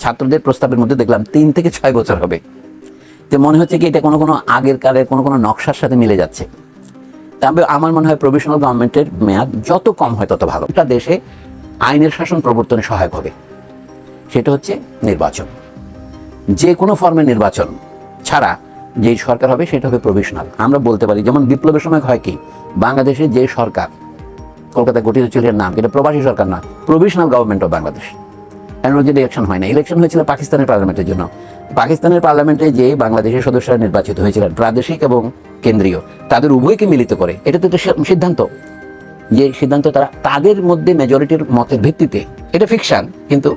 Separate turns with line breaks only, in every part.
ছাত্রদের প্রস্তাবের মধ্যে দেখলাম তিন থেকে ছয় বছর হবে। তো মনে হচ্ছে কি এটা কোনো কোনো আগের কালের কোনো কোনো নকশার সাথে মিলে যাচ্ছে। তবে আমার মনে হয় প্রভিশনাল গভর্নমেন্টের মেয়াদ যত কম হয় তত ভালো। একটা দেশে আইনের শাসন প্রবর্তনে সহায়ক হবে। সেটা হচ্ছে নির্বাচন। যে কোনো ফর্মের নির্বাচন ছাড়া যেই সরকার হবে সেটা হবে প্রভিশনাল আমরা বলতে পারি, যেমন বিপ্লবের সময় হয় কি, বাংলাদেশে যে সরকার, কলকাতায় গঠিত ছিল নাম, এটা প্রবাসী সরকার না প্রভিশনাল গভর্নমেন্ট অফ বাংলাদেশ কারণ ইলেকশন হয় না। ইলেকশন হয়েছিল পাকিস্তানের পার্লামেন্টের জন্য। পাকিস্তানের পার্লামেন্টে যে বাংলাদেশের সদস্যরা নির্বাচিত হয়েছিলেন, প্রাদেশিক এবং কেন্দ্রীয়, তাদের উভয়কে মিলিত করে, এটা তো সিদ্ধান্ত। যে সিদ্ধান্ত তারা তাদের মধ্যে মেজরিটির মতের ভিত্তিতে, এটা ফিকশন কিন্তু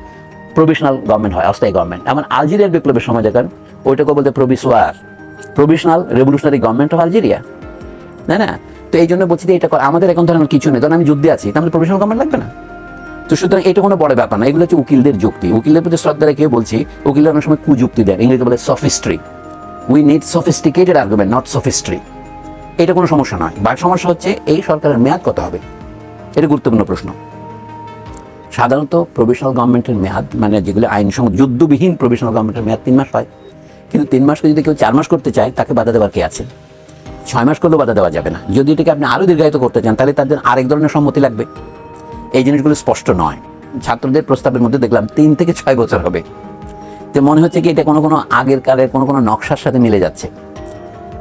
প্রভিশনাল গভর্নমেন্ট হয়, অস্থায়ী গভর্নমেন্ট এমন আলজেরিয়ার বিপ্লবের সময় দেখেন, ওইটাকে বলতে প্রভিসওয়ার provisional revolutionary government of Algeria না না, তো এই জন্য বলছি যে এটা আমাদের এখন ধরেন কিছু নেই। ধরেন আমি যুদ্ধে আছি, তাহলে প্রভিশনাল গভর্নমেন্ট লাগবে না? তো সুতরাং এটা কোনো বড় ব্যাপার না, এগুলো হচ্ছে উকিলদের যুক্তি। উকিলদের প্রতি শ্রদ্ধা রেখে বলছি, উকিলরা অনেক সময় কুযুক্তি দেন ইংরেজি বলে sophistry we need sophisticated argument not sophistry এটা কোনো সমস্যা নয়। বা সমস্যা হচ্ছে এই সরকারের মেয়াদ কত হবে? এটা গুরুত্বপূর্ণ প্রশ্ন। সাধারণত প্রভিশনাল গভর্নমেন্টের মেয়াদ মানে যেগুলো আইনসঙ্গত যুদ্ধবিহীন প্রভিশনাল গভর্নমেন্টের মেয়াদ তিন মাস হয়। কিন্তু তিন মাসকে যদি কেউ চার মাস করতে চায়, তাকে বাধা দেওয়ার কে আছে? ছয় মাস করলেও বাধা দেওয়া যাবে না। যদি এটাকে আপনি আরও দীর্ঘায়িত করতে চান, তাহলে তাদের আরেক ধরনের সম্মতি লাগবে। এই জিনিসগুলো স্পষ্ট নয়। ছাত্রদের প্রস্তাবের মধ্যে দেখলাম তিন থেকে ছয় বছর হবে। তো মনে হচ্ছে কি এটা কোনো কোনো আগের কালের কোনো কোনো নকশার সাথে মিলে যাচ্ছে।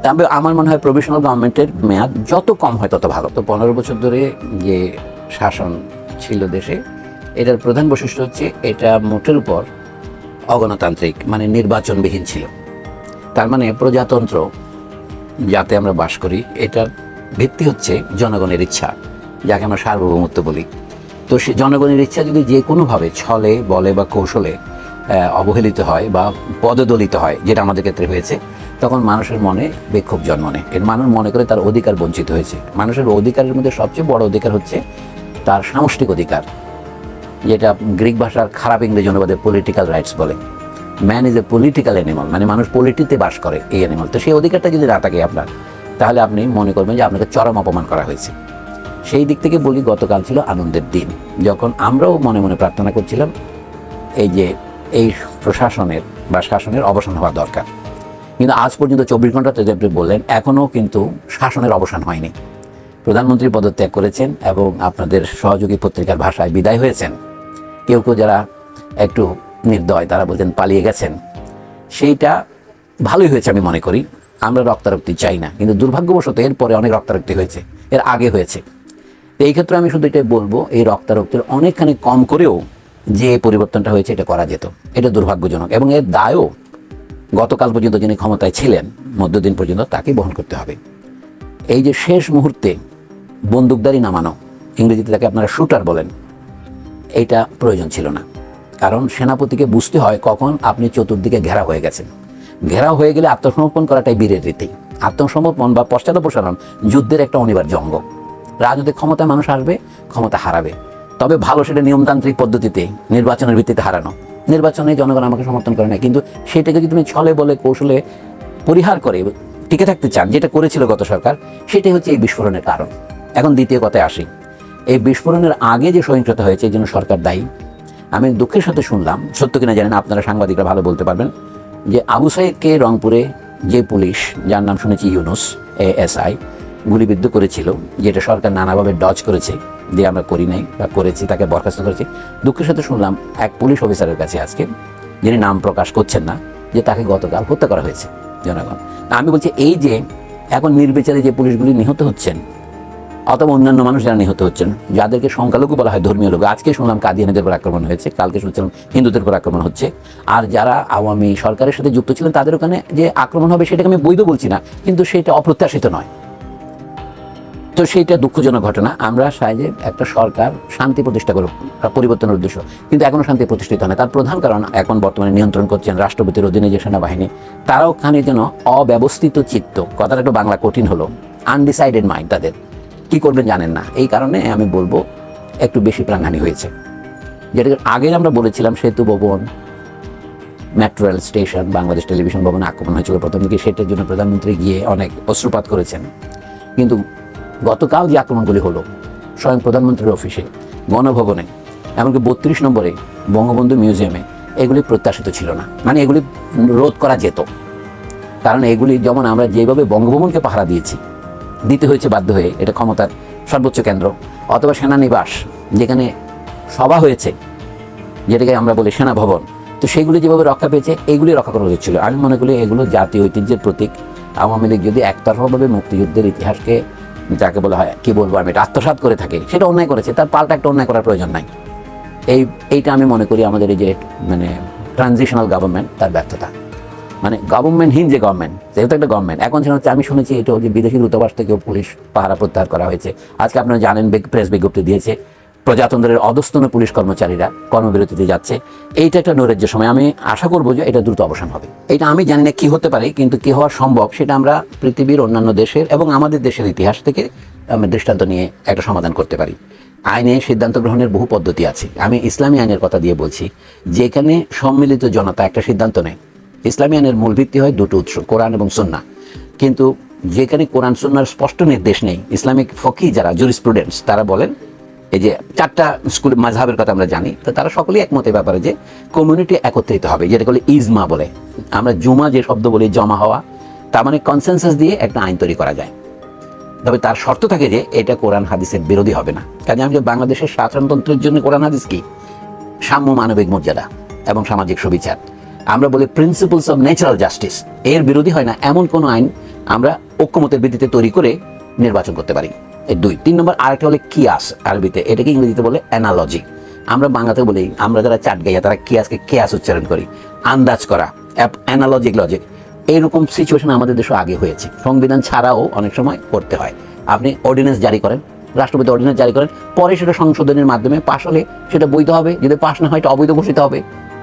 তবে আমার মনে হয় প্রভিশনাল গভর্নমেন্টের মেয়াদ যত কম হয় তত ভালো। তো পনেরো বছর ধরে যে শাসন ছিল দেশে, এটার প্রধান বৈশিষ্ট্য হচ্ছে এটা মোটের উপর অগণতান্ত্রিক মানে নির্বাচনবিহীন ছিল। তার মানে প্রজাতন্ত্র যাতে আমরা বাস করি, এটার ভিত্তি হচ্ছে জনগণের ইচ্ছা, যাকে আমরা সার্বভৌমত্ব বলি। তো সে জনগণের ইচ্ছা যদি যে কোনোভাবে ছলে, বলে বা কৌশলে অবহেলিত হয় বা পদদলিত হয়, যেটা আমাদের ক্ষেত্রে হয়েছে, তখন মানুষের মনে বিক্ষোভ জন্ম নেয়। এর মানুষ মনে করে তার অধিকার বঞ্চিত হয়েছে। মানুষের অধিকারের মধ্যে সবচেয়ে বড় অধিকার হচ্ছে তার সামষ্টিক অধিকার, যেটা গ্রিক ভাষার খারাপ ইংরেজি অনুবাদে পলিটিক্যাল রাইটস বলে। Man is a political animal মানে মানুষ পলিটিতে বাস করে, এই অ্যানিমাল তো সেই অধিকারটা যদি না থাকে আপনার, তাহলে আপনি মনে করবেন যে আপনাকে চরম অপমান করা হয়েছে। সেই দিক থেকে বলি, গতকাল ছিল আনন্দের দিন। যখন আমরাও মনে মনে প্রার্থনা করছিলাম, এই যে এই প্রশাসনের বা শাসনের অবসান হওয়া দরকার। কিন্তু আজ পর্যন্ত চব্বিশ ঘন্টাতে যে আপনি বললেন, এখনও কিন্তু শাসনের অবসান হয়নি। প্রধানমন্ত্রী পদত্যাগ করেছেন এবং আপনাদের সহযোগী পত্রিকার ভাষায় বিদায় হয়েছেন। কেউ কেউ যারা একটু নির্দয়, তারা বলতেন পালিয়ে গেছেন। সেইটা ভালোই হয়েছে আমি মনে করি। আমরা রক্তারক্তি চাই না, কিন্তু দুর্ভাগ্যবশত এরপরে অনেক রক্তারক্তি হয়েছে। এর আগে হয়েছে। তো এই ক্ষেত্রে আমি শুধু এটাই বলব, এই রক্তারক্তির অনেকখানি কম করেও যে পরিবর্তনটা হয়েছে এটা করা যেত। এটা দুর্ভাগ্যজনক এবং এর দায়ও গতকাল পর্যন্ত যিনি ক্ষমতায় ছিলেন, মধ্যদিন পর্যন্ত তাকে বহন করতে হবে। এই যে শেষ মুহূর্তে বন্দুকদারি নামানো, ইংরেজিতে তাকে আপনারা শুটার বলেন, এটা প্রয়োজন ছিল না। কারণ সেনাপতিকে বুঝতে হয় কখন আপনি চতুর্দিকে ঘেরা হয়ে গেছেন। ঘেরা হয়ে গেলে আত্মসমর্পণ করাটাই বীরের রীতি। আত্মসমর্পণ বা পশ্চাদপসারণ যুদ্ধের একটা অনিবার্য অঙ্গ। রাজনৈতিক ক্ষমতায় মানুষ আসবে, ক্ষমতা হারাবে। তবে ভালো সেটা নিয়মতান্ত্রিক পদ্ধতিতে, নির্বাচনের ভিত্তিতে হারানো। নির্বাচনে জনগণ আমাকে সমর্থন করে না কিন্তু সেটাকে যদি তুমি ছলে বলে কৌশলে পরিহার করে টিকে থাকতে চান, যেটা করেছিল গত সরকার, সেটাই হচ্ছে এই বিস্ফোরণের কারণ। এখন দ্বিতীয় কথায় আসি। এই বিস্ফোরণের আগে যে সহিংসতা হয়েছে, এই জন্য সরকার দায়ী। আমি দুঃখের সাথে শুনলাম, সত্য কিনা জানেন আপনারা সাংবাদিকরা ভালো বলতে পারবেন, যে আবু সাইদকে রংপুরে যে পুলিশ, যার নাম শুনেছি ইউনুস, এএসআই গুলিবিদ্ধ করেছিল, যেটা সরকার নানাভাবে ডজ করেছে যে আমরা করি নাই বা করেছি, তাকে বরখাস্ত করেছি। দুঃখের সাথে শুনলাম এক পুলিশ অফিসারের কাছে আজকে, যিনি নাম প্রকাশ করছেন না, যে তাকে গতকাল হত্যা করা হয়েছে, জনগণ। আমি বলছি, এই যে এখন নির্বিচারে যে পুলিশগুলি নিহত হচ্ছেন, অথবা অন্যান্য মানুষ যারা নিহত হচ্ছেন, যাদেরকে সংখ্যালঘু বলা হয় ধর্মীয় লোক, আজকে শুনলাম কাদিয়ানিদের উপর আক্রমণ হয়েছে, কালকে শুনছিলাম হিন্দুদের উপর আক্রমণ হচ্ছে, আর যারা আওয়ামী সরকারের সাথে যুক্ত ছিলেন, তাদের ওখানে যে আক্রমণ হবে, সেটাকে আমি বৈধ বলছি না, কিন্তু সেটা অপ্রত্যাশিত নয়। তো সেইটা দুঃখজনক ঘটনা। আমরা চাই যে একটা সরকার শান্তি প্রতিষ্ঠা করুক পরিবর্তনের উদ্দেশ্য। কিন্তু এখনও শান্তি প্রতিষ্ঠিত হয় তার প্রধান কারণ এখন বর্তমানে নিয়ন্ত্রণ করছেন রাষ্ট্রপতির অধীনে যে সেনাবাহিনী। তারাও খানি যেন অব্যবস্থিত চিত্ত। কথাটা একটু বাংলা কঠিন হলো। আনডিসাইডেড মাইন্ড তাদের। কি করবেন জানেন না। এই কারণে আমি বলব, একটু বেশি প্রাণহানি হয়েছে। যেটা আগে আমরা বলেছিলাম, Setu Bhaban metro rail station Bangladesh television ভবনে আক্রমণ হয়েছিল প্রথম দিকে। সেটার জন্য প্রধানমন্ত্রী গিয়ে অনেক অশ্রুপাত করেছেন। কিন্তু গতকাল যে আক্রমণগুলি হলো, স্বয়ং প্রধানমন্ত্রীর অফিসে, গণভবনে, এমনকি বত্রিশ নম্বরে বঙ্গবন্ধু মিউজিয়ামে, এগুলি প্রত্যাশিত ছিল না। মানে এগুলি রোধ করা যেত। কারণ এগুলি যেমন আমরা যেভাবে বঙ্গভবনকে পাহারা দিয়েছি, দিতে হয়েছে বাধ্য হয়ে, এটা ক্ষমতার সর্বোচ্চ কেন্দ্র, অথবা সেনানিবাস, যেখানে সভা হয়েছে, যেটাকে আমরা বলি সেনা ভবন তো সেগুলি যেভাবে রক্ষা পেয়েছে, এগুলি রক্ষা করা উচিত ছিল। আমি মনে করি এগুলো জাতীয় ঐতিহ্যের প্রতীক। আওয়ামী লীগ যদি একতরফাভাবে মুক্তিযুদ্ধের ইতিহাসকে যাকে বলা হয়, কি বলব আমি, এটা আত্মসাত করে থাকে, সেটা অন্যায় করেছে, তার পাল্টা একটা অন্যায় করার প্রয়োজন নাই। এই, এইটা আমি মনে করি আমাদের এই যে মানে ট্রানজিশনাল গভর্নমেন্ট তার ব্যর্থতা। মানে গভর্নমেন্টহীন যে গভর্নমেন্ট যেহেতু একটা গভর্নমেন্ট এখন সেটা হচ্ছে, আমি শুনেছি এটা যে বিদেশি দূতাবাস থেকেও পুলিশ পাহারা প্রত্যাহার করা হয়েছে। আজকে আপনারা জানেন প্রেস বিজ্ঞপ্তি দিয়েছে প্রজাতন্ত্রের অধস্তন পুলিশ কর্মচারীরা কর্মবিরতিতে যাচ্ছে। এইটা একটা নৈরাজ্য সময়। আমি আশা করব যে এটা দ্রুত অবসান হবে। এটা আমি জানি না কি হতে পারে, কিন্তু কি হওয়া সম্ভব সেটা আমরা পৃথিবীর অন্যান্য দেশের এবং আমাদের দেশের ইতিহাস থেকে আমরা দৃষ্টান্ত নিয়ে একটা সমাধান করতে পারি। আইনে সিদ্ধান্ত গ্রহণের বহু পদ্ধতি আছে। আমি ইসলামী আইনের কথা দিয়ে বলছি, যেখানে সম্মিলিত জনতা একটা সিদ্ধান্ত নেয়। ইসলামী আইনের মূল ভিত্তি হয় দুটো উৎস, কোরআন এবং সুন্না কিন্তু যেখানে কোরআন সুন্নার স্পষ্ট নির্দেশ নেই, ইসলামিক ফকি যারা জুরিস্প্রুডেন্টস তারা বলেন এই যে চারটা স্কুল, মাঝহাবের কথা আমরা জানি, তো তারা সকলেই একমত এই ব্যাপারে যে কমিউনিটি একত্রিত হবে যেটা বলে ইজমা বলে। আমরা জুমা যে শব্দ বলি, জমা হওয়া, তার মানে কনসেনসাস দিয়ে একটা আইন তৈরি করা যায়। তবে তার শর্ত থাকে যে এটা কোরআন হাদিসের বিরোধী হবে না। কাজে আমি বাংলাদেশের সাধারণতন্ত্রের জন্য কোরআন হাদিস কি? সাম্য মানবিক মর্যাদা এবং সামাজিক সুবিচার। আমরা বলি প্রিন্সিপালস অফ ন্যাচারাল জাস্টিস এর বিরোধী হয় না এমন কোনো আইন আমরা ঐক্যমতের ভিত্তিতে তৈরি করে নির্বাচন করতে পারি। দুই। তিন নম্বর, আরেকটা হলে কিয়াস আরবিতে? এটাকে ইংরেজিতে বলে অ্যানালজি আমরা বাংলাতে বলি, আমরা যারা চাট গাইয়া, তারা কিয়াসকে কেয়াস উচ্চারণ করি? আন্দাজ করা অ্যানালজিক লজিক এইরকম সিচুয়েশন আমাদের দেশে আগে হয়েছে। সংবিধান ছাড়াও অনেক সময় করতে হয়। আপনি অর্ডিন্যান্স জারি করেন, রাষ্ট্রপতি অর্ডিন্যান্স জারি করেন, পরে সেটা সংশোধনের মাধ্যমে পাশ হলে সেটা বৈধ হবে। যদি পাশ না হয়, এটা অবৈধ ঘোষিত হবে।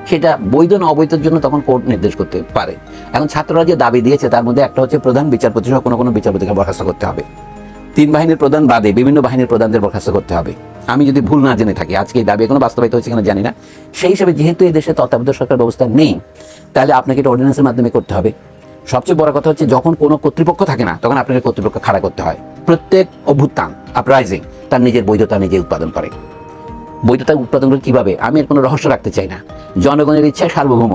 সেটা বৈধ না অবৈধের জন্য তখন কোর্ট নির্দেশ করতে পারে। এখন ছাত্ররা যে দাবি দিয়েছে, তার মধ্যে একটা হচ্ছে প্রধান বিচারপতি সহ কোনো কোনো বিচারপতিকে বরখাস্ত করতে হবে। তিন বাহিনীর প্রধান বাদে বিভিন্ন বাহিনীর প্রধানদের বরখাস্ত করতে হবে। আমি যদি ভুল না জেনে থাকি, আজকে এই দাবি এখনও বাস্তবায়িত হয়েছে কিনা জানি না। সেই হিসাবে যেহেতু এই দেশে তত্ত্বাবধায়ক সরকার ব্যবস্থা নেই, তাহলে আপনাকে এটা অর্ডিন্যান্সের মাধ্যমে করতে হবে। সবচেয়ে বড় কথা হচ্ছে, যখন কোনো কর্তৃপক্ষ থাকে না, তখন আপনাকে কর্তৃপক্ষ খাড়া করতে হয়। প্রত্যেক অভ্যুত্থান আপরাইজিং তার নিজের বৈধতা নিজে উৎপাদন করে। বৈধতা উৎপাদন করে কীভাবে? আমি এর কোনো রহস্য রাখতে চাই না। জনগণের ইচ্ছা সার্বভৌম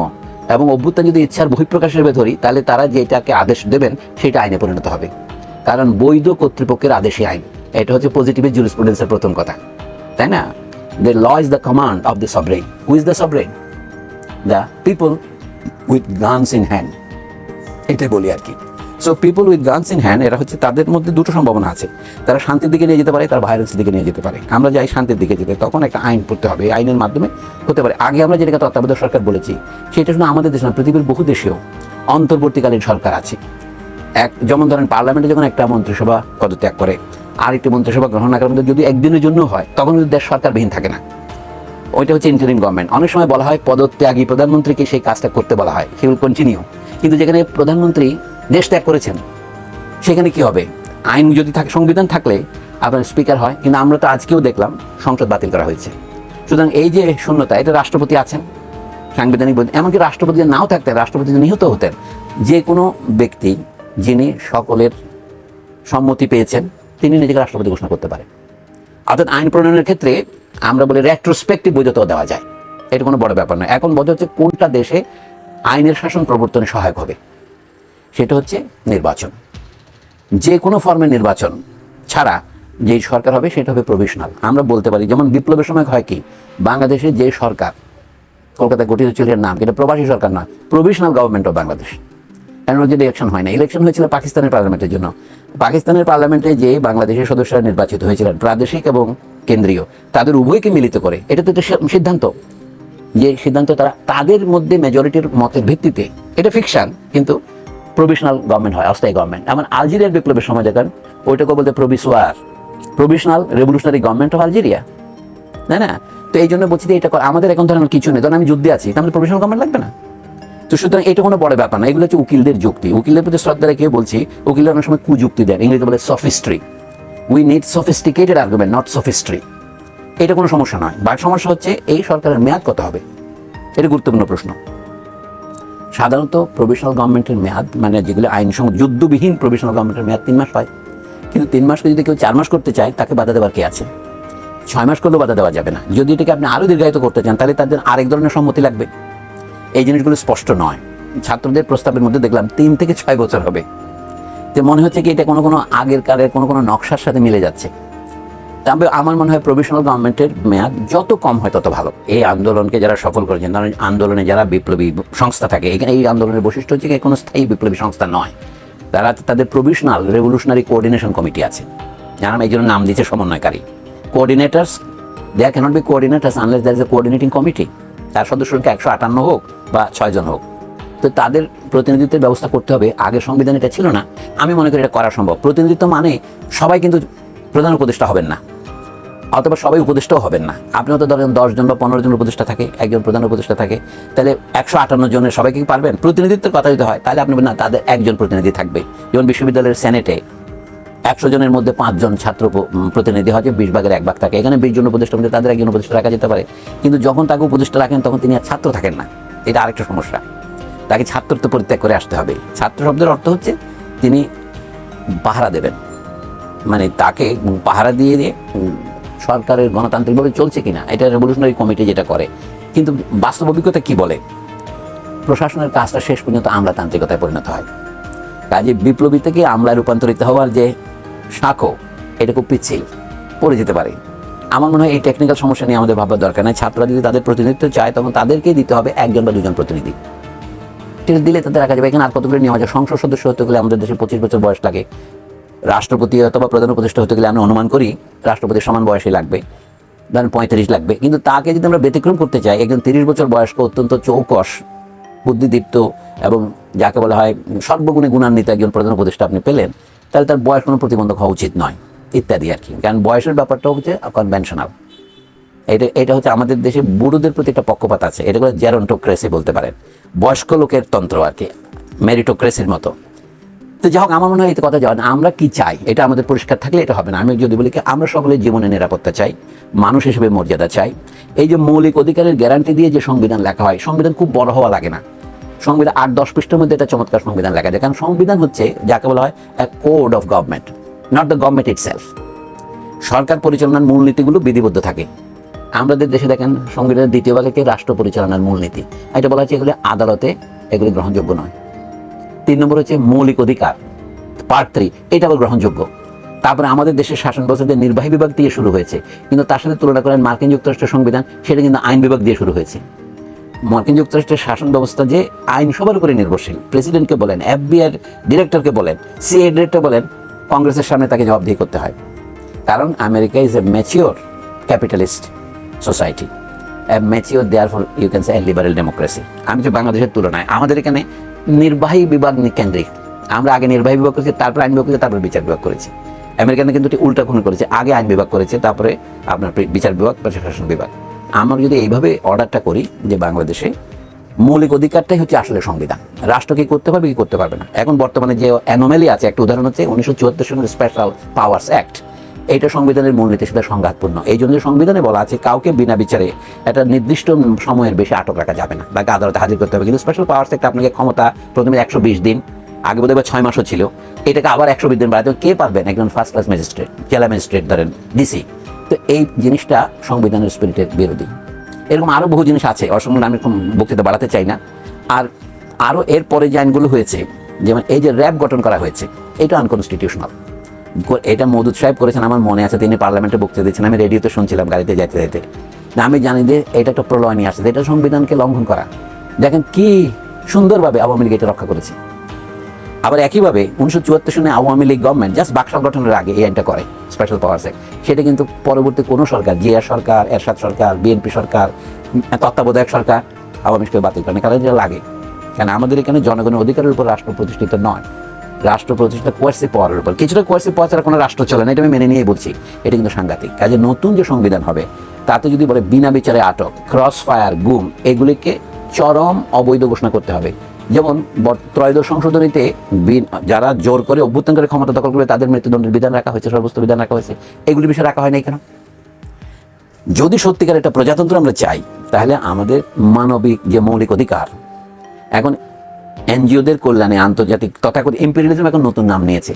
এবং অভ্যুত্থান যদি ইচ্ছার বহিঃপ্রকাশের ধরি তাহলে তারা যেটাকে আদেশ দেবেন, সেটা আইনে পরিণত হবে। কারণ বৈধ কর্তৃপক্ষের আদেশই আইন। এটা হচ্ছে পজিটিভের জুরিসপ্রুডেন্সের প্রথম কথা। তাই না? The law is the command of the sovereign who is the sovereign the people with guns in hand এটাই বলি আর কি। So people with guns in hand এরা হচ্ছে তাদের মধ্যে দুটো সম্ভাবনা আছে। তারা শান্তির দিকে নিয়ে যেতে পারে, তারা ভাইরাসের দিকে নিয়ে যেতে পারে। আমরা যাই শান্তির দিকে যেতে, তখন একটা আইন করতে হবে। আইনের মাধ্যমে হতে পারে। আগে আমরা যেটাকে তত্ত্বাবধায়ক সরকার বলেছি, সেটা শুধু আমাদের দেশ না, পৃথিবীর বহু দেশেও অন্তর্বর্তীকালীন সরকার আছে। এক যেমন ধরেন পার্লামেন্টে যখন একটা মন্ত্রিসভা পদত্যাগ করে, আর একটি মন্ত্রিসভা গ্রহণ না করার মধ্যে যদি একদিনের জন্য হয়, তখন কিন্তু দেশ সরকারবিহীন থাকে না। ওইটা হচ্ছে ইন্টারিম গভর্নমেন্ট অনেক সময় বলা হয় পদত্যাগী প্রধানমন্ত্রীকে সেই কাজটা করতে বলা হয়। সে উইল কন্টিনিউ। কিন্তু যেখানে প্রধানমন্ত্রী দেশ ত্যাগ করেছেন, সেখানে কি হবে? আইন যদি থাকে, সংবিধান থাকলে আপনার স্পিকার হয়, কিন্তু আমরা তো আজকেও দেখলাম সংসদ বাতিল করা হয়েছে। সুতরাং এই যে শূন্যতা, এটা রাষ্ট্রপতি আছেন, সাংবিধানিক বৈধ- এমনকি রাষ্ট্রপতি নাও থাকতেন, রাষ্ট্রপতি নিহত হতেন, যে কোনো ব্যক্তি যিনি সকলের সম্মতি পেয়েছেন, তিনি নিজেকে রাষ্ট্রপতি ঘোষণা করতে পারেন। অর্থাৎ আইন প্রণয়নের ক্ষেত্রে আমরা বলি রেট্রোস্পেক্টিভ বৈধতাও দেওয়া যায়। এটা কোনো বড় ব্যাপার নয়। এখন বোঝা হচ্ছে কোনটা দেশে আইনের শাসন প্রবর্তনে সহায়ক হবে। সেটা হচ্ছে নির্বাচন। যে কোনো ফর্মের নির্বাচন ছাড়া যে সরকার হবে, সেটা হবে প্রভিশনাল আমরা বলতে পারি, যেমন বিপ্লবের সময় হয় কি, বাংলাদেশে যে সরকার, কলকাতায় গঠিত ছিল নাম, এটা প্রবাসী সরকার নয় প্রভিশনাল গভর্নমেন্ট অফ বাংলাদেশ কারণ ইলেকশন হয় না। ইলেকশন হয়েছিল পাকিস্তানের পার্লামেন্টের জন্য। পাকিস্তানের পার্লামেন্টে যে বাংলাদেশের সদস্যরা নির্বাচিত হয়েছিলেন, প্রাদেশিক এবং কেন্দ্রীয়, তাদের উভয়কে মিলিত করে, এটা তো সিদ্ধান্ত। যে সিদ্ধান্ত তারা তাদের মধ্যে মেজরিটির মতের ভিত্তিতে, এটা ফিকশন কিন্তু প্রভিশনাল গভর্নমেন্ট হয়, অস্থায়ী গভর্নমেন্ট এমন আলজেরিয়ার বিপ্লবের সময় দেখেন, ওইটাকে বলতে প্রভিসওয়ার provisional revolutionary government of Algeria তাই না, তো এই জন্য বলছি যে এটা আমাদের এখন ধরেন কিছু নেই। ধরেন আমি যুদ্ধে আছি, তাহলে প্রভিশনাল গভর্নমেন্ট লাগবে না? তো সুতরাং এটা কোনো বড় ব্যাপার না, এগুলো হচ্ছে উকিলদের যুক্তি। উকিলদের প্রতি শ্রদ্ধা রেখে বলছি, উকিলরা অনেক সময় কুযুক্তি দেন ইংরেজি বলে sophistry we need sophisticated argument not sophistry এটা কোনো সমস্যা নয়। বা সমস্যা হচ্ছে, এই সরকারের মেয়াদ কত হবে? এটা গুরুত্বপূর্ণ প্রশ্ন। সাধারণত প্রভিশনাল গভর্নমেন্টের মেয়াদ মানে যেগুলো আইন সঙ্গে যুদ্ধবিহীন প্রভিশনাল গভর্নমেন্টের মেয়াদ তিন মাস হয়। কিন্তু তিন মাসকে যদি কেউ চার মাস করতে চায়, তাকে বাধা দেওয়ার কে আছে? ছয় মাস করলেও বাধা দেওয়া যাবে না। যদি এটাকে আপনি আরও দীর্ঘায়িত করতে চান, তাহলে তাদের আরেক ধরনের সম্মতি লাগবে। এই জিনিসগুলো স্পষ্ট নয়। ছাত্রদের প্রস্তাবের মধ্যে দেখলাম তিন থেকে ছয় বছর হবে। তো মনে হচ্ছে কি এটা কোনো কোনো আগের কালের কোনো কোনো নকশার সাথে মিলে যাচ্ছে। তবে আমার মনে হয় প্রভিশনাল গভর্নমেন্টের মেয়াদ যত কম হয় তত ভালো। এই আন্দোলনকে যারা সফল করেছেন, ধরেন আন্দোলনে যারা বিপ্লবী সংস্থা থাকে, এখানে এই আন্দোলনের বৈশিষ্ট্য হচ্ছে কোনো স্থায়ী বিপ্লবী সংস্থা নয়। তারা তাদের প্রভিশনাল রেভলিউশনারি কোঅর্ডিনেশন কমিটি আছে। যারা এই জন্য নাম দিচ্ছে সমন্বয়কারী। Coordinators there cannot be coordinators unless there is a coordinating committee তার সদস্য সংখ্যা একশো আটান্ন হোক বা ছয়জন হোক। তো তাদের প্রতিনিধিত্বের ব্যবস্থা করতে হবে। আগের সংবিধান এটা ছিল না। আমি মনে করি এটা করা সম্ভব। প্রতিনিধিত্ব মানে সবাই কিন্তু প্রধান উপদেষ্টা হবেন না। অথবা সবাই উপদেষ্টাও হবেন না। আপনি হয়তো ধরেন দশজন বা পনেরো জন উপদেষ্টা থাকে, একজন প্রধান উপদেষ্টা থাকে। তাহলে একশো আটান্ন জনের সবাই কি পারবেন? প্রতিনিধিত্বের কথা যদি হয়, তাহলে আপনি না, তাদের একজন প্রতিনিধি থাকবে। যেমন বিশ্ববিদ্যালয়ের সেনেটে একশো জনের মধ্যে পাঁচজন ছাত্র প্রতিনিধি হয়, যে বিশ ভাগের এক ভাগ থাকে। এখানে বিশ জন উপদেষ্টা মধ্যে তাদের একজন উপদেষ্টা রাখা যেতে পারে। কিন্তু যখন তাকে উপদেষ্টা রাখেন, তখন তিনি আর ছাত্র থাকেন না। এটা আরেকটা সমস্যা। তাকে ছাত্রত্ব পরিত্যাগ করে আসতে হবে। ছাত্র শব্দের অর্থ হচ্ছে তিনি পাহারা দেবেন। মানে তাকে পাহারা দিয়ে দিয়ে সরকারের গণতান্ত্রিকভাবে চলছে কিনা, এটা রেভলিউশনারি কমিটি যেটা করে। কিন্তু বাস্তব অভিজ্ঞতা কি বলে? প্রশাসনের কাজটা শেষ পর্যন্ত আমলাতান্ত্রিকতায় পরিণত হয়। কাজে বিপ্লবী থেকে আমলায় রূপান্তরিত হওয়ার যে শাখো এটা খুব পিচ্ছিল, পড়ে যেতে পারে। আমার মনে হয় এই টেকনিক্যাল সমস্যা নিয়ে আমাদের ভাবার দরকার নেই। ছাত্ররা যদি তাদের প্রতিনিধিত্ব চায়, তখন তাদেরকেই দিতে হবে একজন বা দুজন প্রতিনিধি। সেটা দিলে তাদের রাখা যাবে। এখানে আর কতগুলো নিয়ম আছে? সংসদ সদস্য হতে গেলে আমাদের দেশে পঁচিশ বছর বয়স লাগে। রাষ্ট্রপতি অথবা প্রধান উপদেষ্টা হতে গেলে আমরা অনুমান করি, রাষ্ট্রপতির সমান বয়সই লাগবে। ধরেন পঁয়ত্রিশ লাগবে। কিন্তু তাকে যদি আমরা ব্যতিক্রম করতে চাই, একজন তিরিশ বছর বয়স্ক, অত্যন্ত চৌকস, বুদ্ধিদীপ্ত এবং যাকে বলা হয় সর্বগুণে গুণান্বিত একজন প্রধান উপদেষ্টা আপনি পেলেন, তাহলে তার বয়স কোনো প্রতিবন্ধক হওয়া উচিত নয়। ইত্যাদি আর কি। কারণ বয়সের ব্যাপারটা হচ্ছে কনভেনশনাল এটা এটা হচ্ছে আমাদের দেশে বুড়োদের প্রতি একটা পক্ষপাত আছে। এটা করে জ্যারন্টোক্রেসি বলতে পারেন। বয়স্ক লোকের তন্ত্র আর কি মেরিটোক্রেসির মতো। তো যাই হোক, আমার মনে হয় এতে কথা যাওয়া না। আমরা কি চাই? এটা আমাদের পরিষ্কার থাকলে এটা হবে না। আমি যদি বলি কি, আমরা সকলে জীবনে নিরাপত্তা চাই, মানুষ হিসেবে মর্যাদা চাই। এই যে মৌলিক অধিকারের গ্যারান্টি দিয়ে যে সংবিধান লেখা হয়, সংবিধান খুব বড় হওয়া লাগে না। সংবিধান আট, দশ পৃষ্ঠের মধ্যে একটা চমৎকার সংবিধান লেখা যায়। কারণ সংবিধান হচ্ছে, যাকে বলা হয় a code of government not the government itself সরকার পরিচালনার মূলনীতিগুলো বিধিবদ্ধ থাকে। আমাদের দেশে দেখেন, সংবিধানের দ্বিতীয় ভাগে রাষ্ট্র পরিচালনার মূলনীতি। এটা বলা হচ্ছে এগুলি আদালতে এগুলি গ্রহণযোগ্য নয়। তিন নম্বর হচ্ছে মৌলিক অধিকার পার্ট এটা আবার গ্রহণযোগ্য। তারপরে আমাদের দেশের শাসন ব্যবস্থাতে নির্বাহী বিভাগ দিয়ে শুরু হয়েছে। কিন্তু তার সাথে তুলনা করেন মার্কিন যুক্তরাষ্ট্রের সংবিধান, সেটা কিন্তু আইন বিভাগ দিয়ে শুরু হয়েছে। মার্কিন যুক্তরাষ্ট্রের শাসন ব্যবস্থা যে আইন সবার উপরে নির্ভরশীল। প্রেসিডেন্টকে বলেন এফবিআই ডিরেক্টরকে বলেন সিএ ডিরেক্টর বলেন কংগ্রেসের সামনে তাকে জবাবদিহি করতে হয়। কারণ America is a mature capitalist society mature therefore you can say liberal democracy আমি যে বাংলাদেশের তুলনায়, আমাদের এখানে নির্বাহী বিভাগ কেন্দ্রিক। আমরা আগে নির্বাহী বিভাগ করেছি, তারপর আইন বিভাগ করেছি, তারপর বিচার বিভাগ করেছি। আমেরিকানে কিন্তু উল্টা খুন করেছে, আগে আইন বিভাগ করেছে, তারপরে আপনার বিচার বিভাগ প্রশাসন বিভাগ। আমরা যদি এইভাবে অর্ডারটা করি যে বাংলাদেশে মৌলিক অধিকারটাই হচ্ছে আসলে সংবিধান। রাষ্ট্র কি করতে পারবে, কি করতে পারবে না। এখন বর্তমানে যে অ্যানোমেলি আছে, একটা উদাহরণ হচ্ছে উনিশশো চুয়াত্তর সালের স্পেশাল পাওয়ার্স অ্যাক্ট এইটা সংবিধানের মূলনীতির সাথে সংঘাতপূর্ণ। এই জন্য সংবিধানে বলা আছে, কাউকে বিনা বিচারে একটা নির্দিষ্ট সময়ের বেশি আটক রাখা যাবে না তাকে আদালতে হাজির করতে হবে। কিন্তু স্পেশাল পাওয়ার্স অ্যাক্ট আপনাকে ক্ষমতা প্রথমে একশো বিশ দিন, আগে বোধহয় ছয় মাসও ছিল। এটাকে আবার একশো বিশ দিন বাড়াতে কে পারবেন? একজন ফার্স্ট ক্লাস ম্যাজিস্ট্রেট জেলা ম্যাজিস্ট্রেট ধরেন ডিসি তো এই জিনিসটা সংবিধানের স্পিরিটের বিরোধী। এরকম আরও বহু জিনিস আছে, অসম্ভব আমি খুব বক্তৃতা বাড়াতে চাই না। আর আরও এর পরে যে আইনগুলো হয়েছে, যেমন এই যে র্যাব গঠন করা হয়েছে, এটা আনকনস্টিটিউশনাল এটা মধুদ সাহেব করেছেন, আমার মনে আছে, তিনি পার্লামেন্টে বক্তৃতা দিচ্ছেন আমি রেডিওতে শুনছিলাম গাড়িতে যাইতে যাইতে। না, আমি জানি যে এটা একটা প্রলয় নিয়ে আসছে এটা সংবিধানকে লঙ্ঘন করা। দেখেন কি সুন্দরভাবে আওয়ামী লীগ এটা রক্ষা করেছে। আবার একইভাবে উনিশশো চুয়াত্তর সনে আওয়ামী লীগ গভর্নমেন্ট জাস্ট বাকশাল গঠনের আগে এই আইনটা করে স্পেশাল পাওয়ার অ্যাক্ট সেটা কিন্তু পরবর্তী কোনো সরকার, জিয়া সরকার, এরশাদ সরকার বিএনপি সরকার তত্ত্বাবধায়ক সরকার, আওয়ামী লীগকে বাতিল করেন কারণ এটা লাগে। কারণ আমাদের এখানে জনগণের অধিকারের উপর রাষ্ট্র প্রতিষ্ঠিত নয়। রাষ্ট্র প্রতিষ্ঠিত কোয়ার্সি পাওয়ারের উপর। কিছুটা কোয়ার্সি পাওয়ার ছাড়া কোনো রাষ্ট্র চলে না, এটা আমি মেনে নিয়ে বলছি। এটা কিন্তু সাংঘাতিক। কাজে নতুন যে সংবিধান হবে, তাতে যদি বলে বিনা বিচারে আটক ক্রস ফায়ার গুম, এগুলিকে চরম অবৈধ ঘোষণা করতে হবে। যেমন ত্রয়োদশ সংশোধনীতে যারা জোর করে অভ্যুত্থান করে ক্ষমতা দখল করে তাদের মৃত্যুদণ্ডের বিধান রাখা হয়েছে, সর্বোচ্চ বিধান রাখা হয়েছে। এগুলি বিষয়ে রাখা হয় নাই কেন যদি সত্যিকার একটা প্রজাতন্ত্র আমরা চাই, তাহলে আমাদের মানবিক যে মৌলিক অধিকার, এখন এনজিওদের কল্যাণে আন্তর্জাতিক তথাকথিত ইম্পেরিয়ালিজম এখন নতুন নাম নিয়েছে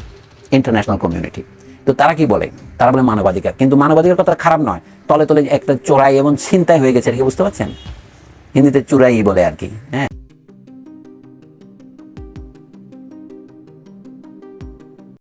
ইন্টারন্যাশনাল কমিউনিটি তো তারা কি বলে? তারা বলে মানবাধিকার। কিন্তু মানবাধিকার কথা খারাপ নয়। তলে তলে একটা চোরাই এবং ছিনতাই হয়ে গেছে আর কি বুঝতে পারছেন? হিন্দিতে চোরাই বলে আর কি হ্যাঁ।